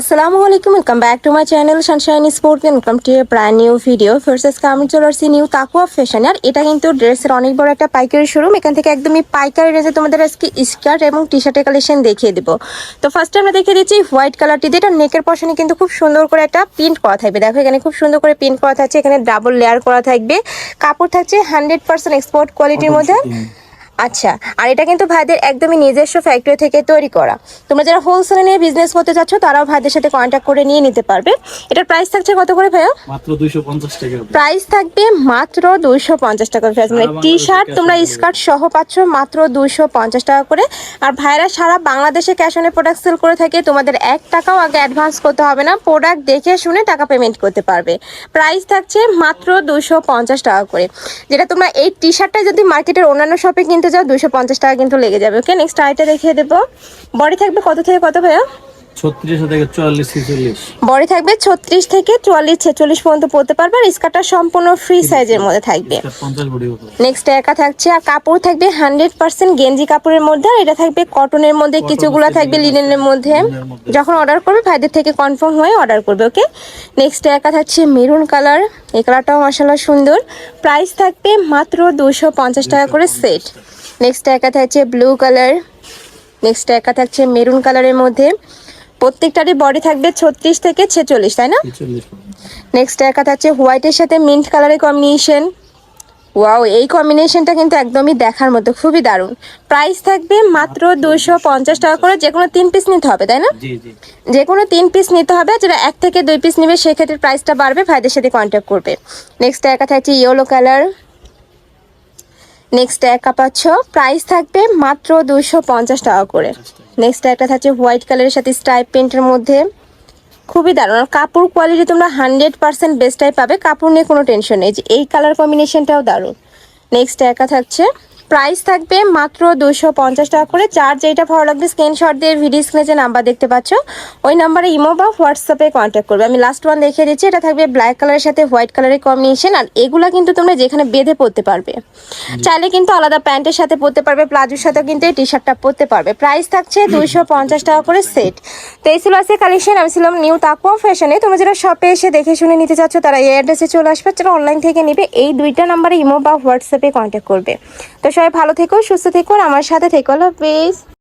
আসসালামু আলাইকুম welcome back to my channel sunshine sport welcome to a brand new video ফার্সেস কামি চলে আসছি নিউ তাকুয়া ফ্যাশন আর এটা কিন্তু ড্রেসের অনেক বড় একটা পাইকারি শোরুম এখান থেকে একদমই পাইকারি রেঞ্জে তোমাদের আজকে স্কার্ট এবং টি শার্টের কালেকশন দেখিয়ে দেবো। তো ফার্স্টে আমরা দেখিয়ে দিচ্ছি হোয়াইট কালারটি দিয়ে এটা নেকের পশনে কিন্তু খুব সুন্দর করে একটা প্রিন্ট করা থাকবে। দেখো এখানে খুব সুন্দর করে প্রিন্ট করা থাকছে। এখানে ডাবল লেয়ার করা থাকবে। কাপড় থাকছে হান্ড্রেড পার্সেন্ট এক্সপোর্ট কোয়ালিটির মধ্যে। আচ্ছা আর এটা কিন্তু ভাইদের একদমই নিজস্ব ফ্যাক্টরি থেকে তৈরি করা। তোমরা যারা হোলসেলে নিয়ে বিজনেস করতে চাচ্ছ তারাও ভাইদের সাথে কন্ট্যাক্ট করে নিয়ে নিতে পারবে। এটার প্রাইস থাকছে কত করে ভাইয়া? মাত্র দুইশো পঞ্চাশ টাকা প্রাইস থাকবে মাত্র দুইশো পঞ্চাশ টাকা প্রাইস মানে টি শার্ট তোমরা স্কার্ট সহ পাচ্ছ মাত্র দুইশো পঞ্চাশ টাকা করে। আর ভাইরা সারা বাংলাদেশে ক্যাশ অনে প্রোডাক্ট সেল করে থাকে তোমাদের এক টাকাও আগে অ্যাডভান্স করতে হবে না। প্রোডাক্ট দেখে শুনে টাকা পেমেন্ট করতে পারবে। প্রাইস থাকছে মাত্র দুশো পঞ্চাশ টাকা করে। যেটা তোমরা এই টি শার্টটা যদি মার্কেটের অন্যান্য শপে কিনতে যাও দুশো পঞ্চাশ টাকা কিন্তু লেগে যাবে। ওকে নেক্সট আইটা দেখিয়ে দেবো। বডি থাকবে কত থেকে কত ভাইয়া? চুয়াল্লিশ ছেচল্লিশ। বডি থাকবে ছত্রিশ থেকে চুয়াল্লিশ ছেচল্লিশ পর্যন্ত পড়তে পারবে আর স্কার্টটা সম্পূর্ণ ফ্রি সাইজের মধ্যে থাকবে। নেক্সট একা থাকছে আর কাপড় থাকবে হান্ড্রেড পার্সেন্ট গেঞ্জি কাপড়ের মধ্যে আর এটা থাকবে কটনের মধ্যে কিছুগুলো থাকবে লিনেনের মধ্যে। যখন অর্ডার করবে ভাইদের থেকে কনফার্ম হয়ে অর্ডার করবে ওকে নেক্সট একা থাকছে মেরুন কালার এই কালারটাও মশালা সুন্দর। প্রাইস থাকবে মাত্র দুশো পঞ্চাশ টাকা করে সেট নেক্সট একা থাকছে ব্লু কালার নেক্সট একা থাকছে মেরুন কালারের মধ্যে। প্রত্যেকটারই বডি থাকবে ছত্রিশ থেকে ছেচল্লিশ তাই না? নেক্সট একা থাকছে হোয়াইটের সাথে মিন্ট কালারের কম্বিনেশন ওয়াও এই কম্বিনেশনটা কিন্তু একদমই দেখার মতো খুবই দারুণ। প্রাইস থাকবে মাত্র দুশো পঞ্চাশ টাকা করে যে কোনো তিন পিস নিতে হবে তাই না? যে কোনো তিন পিস নিতে হবে যেটা এক থেকে দুই পিস নেবে সেক্ষেত্রে প্রাইসটা বাড়বে ভাইদের সাথে কন্ট্যাক্ট করবে। নেক্সট একা থাকছে ইয়েলো কালার নেক্সট একা পাচ্ছ প্রাইস থাকবে মাত্র দুশো পঞ্চাশ টাকা করে। নেক্সট একটা থাকছে হোয়াইট কালারের সাথে স্ট্রাইপ প্রিন্টের মধ্যে। খুবই দারুণ। আর কাপড় কোয়ালিটি তোমরা হান্ড্রেড পার্সেন্ট বেস্টাই পাবে। কাপড় নিয়ে কোনো টেনশন নেই। যে এই কালার কম্বিনেশনটাও দারুণ। নেক্সট একা থাকছে প্রাইস থাকবে মাত্র দুশো পঞ্চাশ টাকা করে। চার যেটা ভালো লাগবে স্ক্রিনশট দিয়ে ভিডিও স্ক্রিনে যে নাম্বার দেখতে পাচ্ছ ওই নাম্বারে ইমো বা হোয়াটসঅ্যাপে কন্ট্যাক্ট করবে। আমি লাস্ট ওয়ান দেখিয়ে দিচ্ছি এটা থাকবে ব্ল্যাক কালারের সাথে হোয়াইট কালারের কম্বিনেশন আর এগুলা কিন্তু তোমরা যেখানে বেঁধে পরতে পারবে। চাইলে কিন্তু আলাদা প্যান্টের সাথে পরতে পারবে প্লাজোর সাথে কিন্তু এই টি শার্টটা পরতে পারবে। প্রাইস থাকছে দুইশো পঞ্চাশ টাকা করে সেট তো এই ছিল আজকে কালেকশন আমি ছিলাম নিউ তাকুয়া ফ্যাশনে তোমরা যারা শপে এসে দেখে শুনে নিতে চাচ্ছ তারা এই অ্যাড্রেসে চলে আসবে। যারা অনলাইন থেকে নিবে এই দুইটা নাম্বারে ইমো বা হোয়াটসঅ্যাপে কন্ট্যাক্ট করবে। তো সবাই ভালো থেকো সুস্থ থেকো আমার সাথে থেকো লাভ